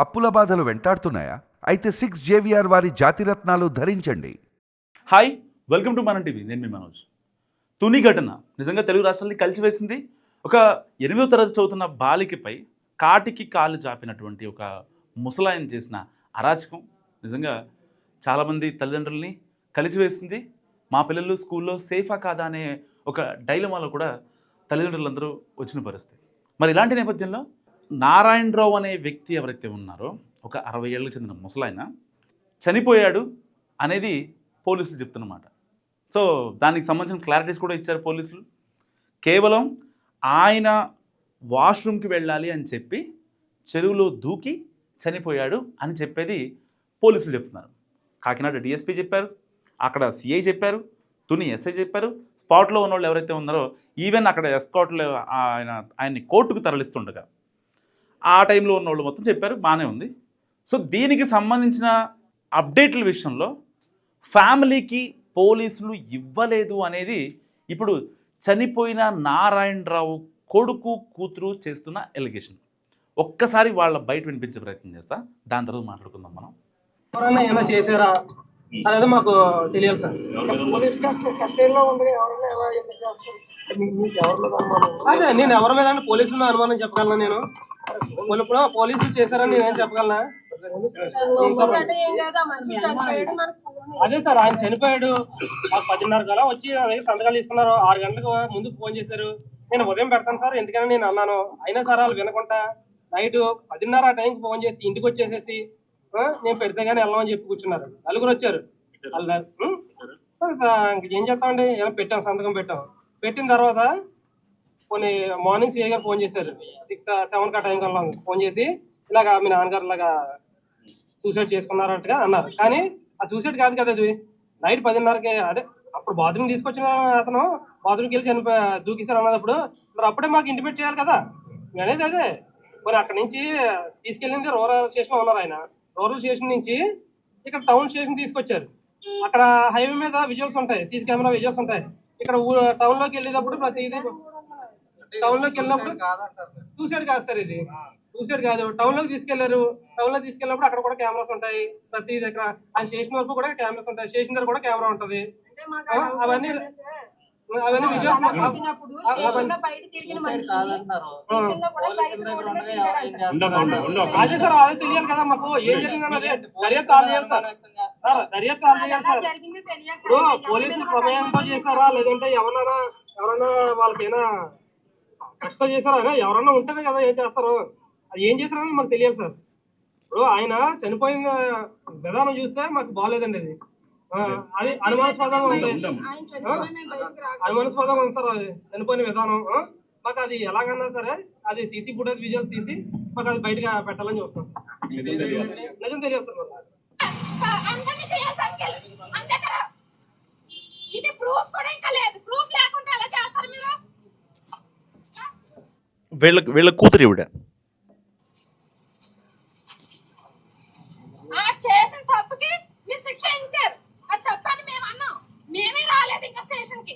అప్పుల బాధలు వెంటాడుతున్నాయా? అయితే సిక్స్ జేవిఆర్ వారి జాతిరత్నాలు ధరించండి. Hi welcome to Mana TV నేను మీ మనోజ్. తుని ఘటన. నిజంగా తెలుగు రాష్ట్రాల్ని కలిసివేసింది. ఒక ఎనిమిదో తరగతి చదువుతున్న బాలికపై కాటికి కాలు చాపినటువంటి ఒక ముసలాయన చేసిన అరాచకం. నిజంగా చాలామంది తల్లిదండ్రుల్ని కలిసివేసింది. మా పిల్లలు స్కూల్లో సేఫా కాదా అనే ఒక డైలమాలో కూడా తల్లిదండ్రులందరూ వచ్చిన పరిస్థితి. మరి ఇలాంటి నేపథ్యంలో నారాయణరావు అనే వ్యక్తి ఎవరైతే ఉన్నారో ఒక అరవై ఏళ్ళకి చెందిన ముసలాయన చనిపోయాడు అనేది పోలీసులు చెప్తున్నమాట. సో దానికి సంబంధించిన క్లారిటీస్ కూడా ఇచ్చారు పోలీసులు. కేవలం ఆయన వాష్రూమ్కి వెళ్ళాలి అని చెప్పి చెరువులో దూకి చనిపోయాడు అని చెప్పేది పోలీసులు చెప్తున్నారు. కాకినాడ డిఎస్పీ చెప్పారు అక్కడ సిఐ చెప్పారు తుని ఎస్ఐ చెప్పారు స్పాట్లో ఉన్న వాళ్ళు ఎవరైతే ఉన్నారో ఈవెన్ అక్కడ ఎస్కాట్లో ఆయన ఆయన్ని కోర్టుకు తరలిస్తుండగా ఆ టైంలో ఉన్న వాళ్ళు మొత్తం చెప్పారు బాగానే ఉంది. సో దీనికి సంబంధించిన అప్డేట్ల విషయంలో ఫ్యామిలీకి పోలీసులు ఇవ్వలేదు అనేది ఇప్పుడు చనిపోయిన నారాయణరావు కొడుకు కూతురు చేస్తున్న ఎలిగేషన్. ఒక్కసారి వాళ్ళ బయట వినిపించే ప్రయత్నం చేస్తా దాని తర్వాత మాట్లాడుకుందాం మనం. ఎవరైనా ఏమైనా చేశారా? అనేది మాకు తెలియాలి సార్. కస్టడీలో ఉండగా ఎవరైనా ఎలా అదే నేను ఎవరి మీద అంటే పోలీసుల మీద అనుమానం చెప్పగలను నేను. వాళ్ళు ఇప్పుడు పోలీసులు చేశారని నేనేం చెప్పగలనా? అదే సార్ ఆయన చనిపోయాడు. మాకు పదిన్నర కల్లా వచ్చి నా దగ్గర సంతకాలు తీసుకున్నారు. ఆరు గంటలకు ముందు ఫోన్ చేశారు. నేను ఉదయం పెడతాను సార్ ఎందుకని నేను అన్నాను. అయినా సార్ వాళ్ళు వినకుండా నైట్ పదిన్నర ఆ టైంకి ఫోన్ చేసి ఇంటికి వచ్చేసేసి నేను పెడితే కానీ వెళ్ళమని చెప్పి కూర్చున్నారు. నలుగురు వచ్చారు? ఇంక ఏం చేస్తామండి? ఏమో పెట్టాం సంతకం పెట్టాం. పెట్టిన తర్వాత కొన్ని మార్నింగ్ సీఏ గారు ఫోన్ చేశారు. సిక్స్ సెవెన్ కా టైం కల్లా ఫోన్ చేసి ఇలాగా మీ నాన్నగారు ఇలాగా సూసైడ్ చేసుకున్నారట్టుగా అన్నారు. కానీ ఆ సూసైడ్ కాదు కదా అది. నైట్ పదిన్నరకి అదే అప్పుడు బాత్రూమ్ తీసుకొచ్చిన అతను బాత్రూమ్కి వెళ్ళి చనిపో దూకిసారు అన్నప్పుడు. మరి అప్పుడే మాకు ఇంటిమేట్ చేయాలి కదా. అనేది అదే. మరి అక్కడ నుంచి తీసుకెళ్ళింది రూరల్ స్టేషన్ ఉన్నారు ఆయన. రూరల్ స్టేషన్ నుంచి ఇక్కడ టౌన్ స్టేషన్ తీసుకొచ్చారు. అక్కడ హైవే మీద విజువల్స్ ఉంటాయి సీసీ కెమెరా విజువల్స్ ఉంటాయి. ఇక్కడ టౌన్లోకి వెళ్ళేటప్పుడు ప్రతి ఇది టౌన్లోకి వెళ్ళినప్పుడు సూసైడ్ కాదు సార్ ఇది. సూసైడ్ కాదు టౌన్లోకి తీసుకెళ్ళారు. టౌన్లో తీసుకెళ్ళినప్పుడు అక్కడ కూడా కెమెరాస్ ఉంటాయి. ప్రతి దగ్గర ఆ స్టేషన్ వరకు కూడా కెమెరాస్ ఉంటాయి. స్టేషన్ దగ్గర కూడా కెమెరా ఉంటది. అవన్నీ అవన్నీ. అదే సార్ అదే తెలియాలి కదా మాకు. ఏం జరిగింది అన్నది? దర్యాప్తు ఆల్ చేయాలి సార్ సార్ దర్యాప్తు ఆల్ చేయాలి సార్ ఇప్పుడు పోలీసులు ప్రమేయంతో చేశారా? లేదంటే ఎవరన్నా ఎవరన్నా వాళ్ళకైనా కష్టం చేశారా? ఎవరన్నా ఉంటేనే కదా ఏం చేస్తారు? అది ఏం చేశారని మాకు తెలియాలి సార్. ఇప్పుడు ఆయన చనిపోయిన విధానం చూస్తే మాకు బాగాలేదండి అది. అది. అనుమానాస్పదంగా ఉంది. అనుమానాస్పదంగా ఉంది సార్ అది. చనిపోయిన విధానం? మాకు అది ఎలాగన్నా సరే అది సీసీ ఫుటేజ్ విజువల్స్ తీసి మాకు అది బయటగా పెట్టాలని చూస్తాం నిజం తెలియదు. ఇది ప్రూఫ్ కూడా ఇంకా లేదు. ప్రూఫ్ లేకుండా ఎలా చేస్తారు మీరు? వీళ్ళ వీళ్ళ కూతురు ఇవిడ ఆ చేసిన తప్పుకి మీరు శిక్ష ఇచ్చారు అది తప్పని మేము అన్నాం మేమే రాలేదు ఇంకా స్టేషన్కి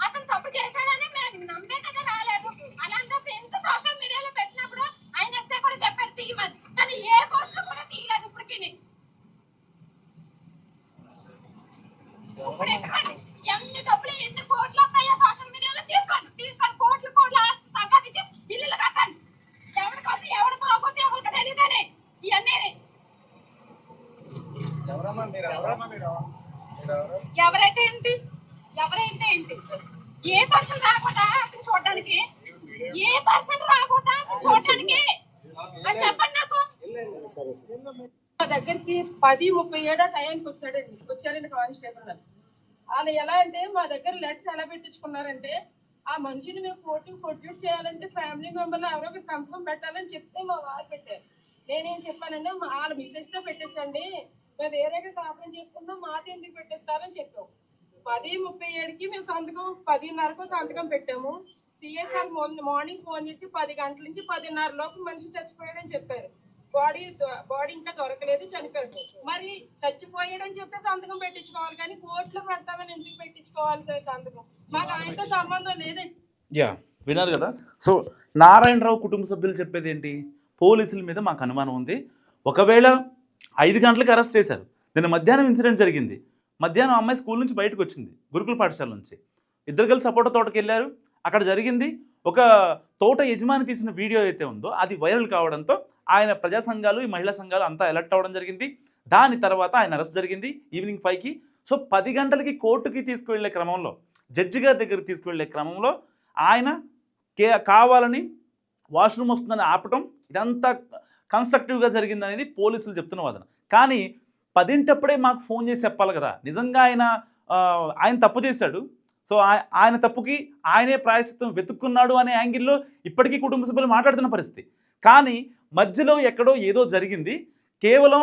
అతను తప్పు చేశాడని మేము నమ్మే కదా రాలేదు అలాంటప్పుడు ఎంత సోషల్ మీడియాలో పెట్టినప్పుడు ఆయన ఎస్ఐ కూడా చెప్పాడు తీయమని కానీ ఏ పోస్ట్ కూడా తీయలేదు ఇప్పటికి ఇప్పుడు ఎక్కడండి ఎన్ని డబ్బులు ఎన్ని కోట్లు వస్తాయో సోషల్ మీడియాలో తీసుకోండి తీసుకొని కోట్లు కోట్లు ఆస్తి సంపాదించి బిల్లులు కట్టండి ఎవరి కోసం ఎవరి బాగోతే ఎవరికి తెలియదని ఇవన్నీ ఎవరైతే ఏంటి? ఎవరైతే ఏంటి? ఏ పర్సన్ రాకుండా అతను చూడడానికి? ఏ పర్సన్ రాకుండా అతను చూడడానికి? అది చెప్పండి నాకు. మా దగ్గరికి పది ముప్పై ఏడో టైంకి వచ్చాడండి. వచ్చారండి కానిస్టేబుల్ గారు. వాళ్ళు ఎలా అంటే మా దగ్గర లెటర్ ఎలా పెట్టించుకున్నారంటే ఆ మనిషిని మేము కోర్టుకి ప్రొడ్యూట్ చేయాలంటే ఫ్యామిలీ మెంబర్లు ఎవరో ఒక సంతకం పెట్టాలని చెప్తే మా వారు పెట్టారు. నేనేం చెప్పానంటే మా వాళ్ళ మిస్సెస్తో పెట్టించండి మేము వేరేగా కాపురం చేసుకుందాం మాట ఎందుకు పెట్టిస్తారని చెప్పాం పది ముప్పై ఏడుకి మేము సంతకం పదిన్నరకు సంతకం పెట్టాము. సిఎస్ఆర్ మార్నింగ్ ఫోన్ చేసి పది గంటల నుంచి పదిన్నర లోపు మనిషి చచ్చిపోయాడని చెప్పారు. బాడీ బాడీ ఇంకా దొరకలేదు చనిపోయాడు. మరి చచ్చిపోయాడని చెప్తే సంతకం పెట్టించుకోవాలి కానీ కోర్టులో పెడతామని ఎందుకు పెట్టించుకోవాలి సార్ సంతకం? మాకు ఆయనతో సంబంధం లేదండి. యా విన్నారు కదా? సో నారాయణరావు కుటుంబ సభ్యులు చెప్పేది ఏంటి పోలీసుల మీద మాకు అనుమానం ఉంది. ఒకవేళ ఐదు గంటలకు అరెస్ట్ చేశారు. నిన్న మధ్యాహ్నం ఇన్సిడెంట్ జరిగింది. మధ్యాహ్నం అమ్మాయి స్కూల్ నుంచి బయటకు వచ్చింది గురుకుల పాఠశాల నుంచి. ఇద్దరు కలిసి సపోటా తోటకి వెళ్ళారు. అక్కడ జరిగింది. ఒక తోట యజమాని తీసిన వీడియో అయితే ఉందో అది వైరల్ కావడంతో ఆయన ప్రజా సంఘాలు ఈ మహిళా సంఘాలు అంతా అలర్ట్ అవ్వడం జరిగింది. దాని తర్వాత ఆయన అరెస్ట్ జరిగింది ఈవినింగ్ ఫైవ్కి. సో పది గంటలకి కోర్టుకి తీసుకువెళ్ళే క్రమంలో జడ్జి గారి దగ్గరికి తీసుకువెళ్ళే క్రమంలో ఆయన కే కావాలని వాష్రూమ్ వస్తుందని ఆపటం ఇదంతా కన్స్ట్రక్టివ్గా జరిగింది అనేది పోలీసులు చెప్తున్న వాదన. కానీ పదింటప్పుడే మాకు ఫోన్ చేసి చెప్పాలి కదా. నిజంగా ఆయన ఆయన తప్పు చేశాడు. సో ఆయన తప్పుకి ఆయనే ప్రాయశ్చిత్వం వెతుక్కున్నాడు అనే యాంగిల్లో ఇప్పటికీ కుటుంబ సభ్యులు మాట్లాడుతున్న పరిస్థితి. కానీ మధ్యలో ఎక్కడో ఏదో జరిగింది. కేవలం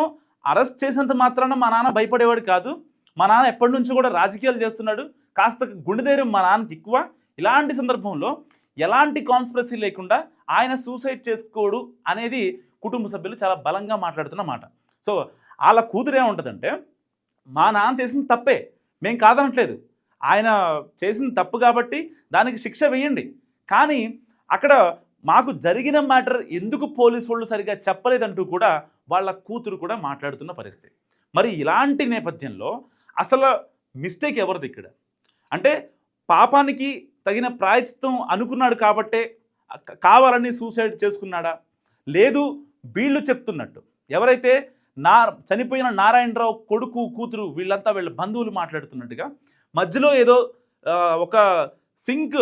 అరెస్ట్ చేసినంత మాత్రాన మా నాన్న భయపడేవాడు కాదు. మా నాన్న ఎప్పటి నుంచి కూడా రాజకీయాలు చేస్తున్నాడు. కాస్త గుండె ధైర్యం మా నాన్నకి ఎక్కువ. ఇలాంటి సందర్భంలో ఎలాంటి కాన్స్పరసీ లేకుండా ఆయన సూసైడ్ చేసుకోడు అనేది కుటుంబ సభ్యులు చాలా బలంగా మాట్లాడుతున్న మాట. సో వాళ్ళ కూతురు ఏముంటుందంటే మా నాన్న చేసింది తప్పే మేం కాదనట్లేదు. ఆయన చేసిన తప్పు కాబట్టి దానికి శిక్ష వేయండి. కానీ అక్కడ మాకు జరిగిన మ్యాటర్ ఎందుకు పోలీసు వాళ్ళు సరిగా చెప్పలేదంటూ కూడా వాళ్ళ కూతురు కూడా మాట్లాడుతున్న పరిస్థితి. మరి ఇలాంటి నేపథ్యంలో అసలు మిస్టేక్ ఎవరిది ఇక్కడ? అంటే పాపానికి తగిన ప్రాయచిత్వం అనుకున్నాడు కాబట్టే కావాలని సూసైడ్ చేసుకున్నాడా? లేదు వీళ్ళు చెప్తున్నట్టు. ఎవరైతే నా చనిపోయిన నారాయణరావు కొడుకు కూతురు వీళ్ళంతా వీళ్ళ బంధువులు మాట్లాడుతున్నట్టుగా మధ్యలో ఏదో ఒక సింక్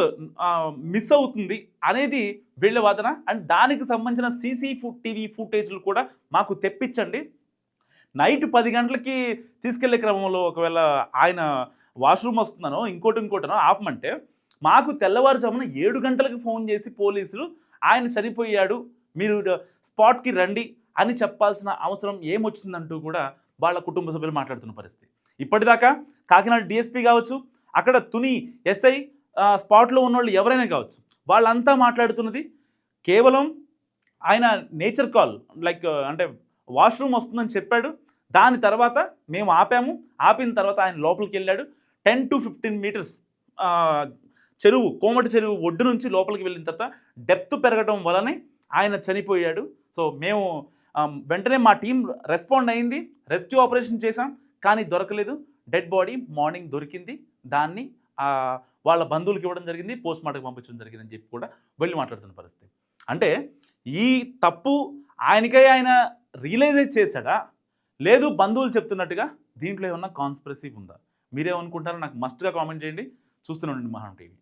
మిస్ అవుతుంది అనేది వీళ్ళ వాదన. అండ్ దానికి సంబంధించిన సీసీ ఫుట్ టీవీ ఫుటేజ్లు కూడా మాకు తెప్పించండి. నైట్ పది గంటలకి తీసుకెళ్ళే క్రమంలో ఒకవేళ ఆయన వాష్రూమ్ వస్తున్నానో ఇంకోటి ఇంకోటనో ఆపమంటే మాకు తెల్లవారుజామున ఏడు గంటలకు ఫోన్ చేసి పోలీసులు ఆయన చనిపోయాడు మీరు స్పాట్కి రండి అని చెప్పాల్సిన అవసరం ఏమొచ్చిందంటూ కూడా వాళ్ళ కుటుంబ సభ్యులు మాట్లాడుతున్న పరిస్థితి. ఇప్పటిదాకా కాకినాడ డిఎస్పీ కావచ్చు అక్కడ తుని ఎస్ఐ స్పాట్లో ఉన్న వాళ్ళు ఎవరైనా కావచ్చు వాళ్ళంతా మాట్లాడుతున్నది కేవలం ఆయన నేచర్ కాల్ లైక్ అంటే వాష్రూమ్ వస్తుందని చెప్పాడు. దాని తర్వాత మేము ఆపాము. ఆపిన తర్వాత ఆయన లోపలికి వెళ్ళాడు. టెన్ టు ఫిఫ్టీన్ మీటర్స్ చెరువు కోమటి చెరువు ఒడ్డు నుంచి లోపలికి వెళ్ళిన తర్వాత డెప్త్ పెరగడం వలనే ఆయన చనిపోయాడు. సో మేము వెంటనే మా టీం రెస్పాండ్ అయింది. రెస్క్యూ ఆపరేషన్ చేశాం కానీ దొరకలేదు. డెడ్ బాడీ మార్నింగ్ దొరికింది. దాన్ని వాళ్ళ బంధువులకి ఇవ్వడం జరిగింది పోస్ట్ మార్టం పంపించడం జరిగిందని చెప్పి కూడా వెళ్ళి మాట్లాడుతున్న పరిస్థితి. అంటే ఈ తప్పు ఆయనకై ఆయన రియలైజ్ చేశాడా? లేదు బంధువులు చెప్తున్నట్టుగా దీంట్లో ఏమన్నా కాన్స్పిరసీ ఉందా? మీరేమనుకుంటారో నాకు మస్ట్గా కామెంట్ చేయండి. చూస్తూనే ఉండండి మహాన్ టీవీ.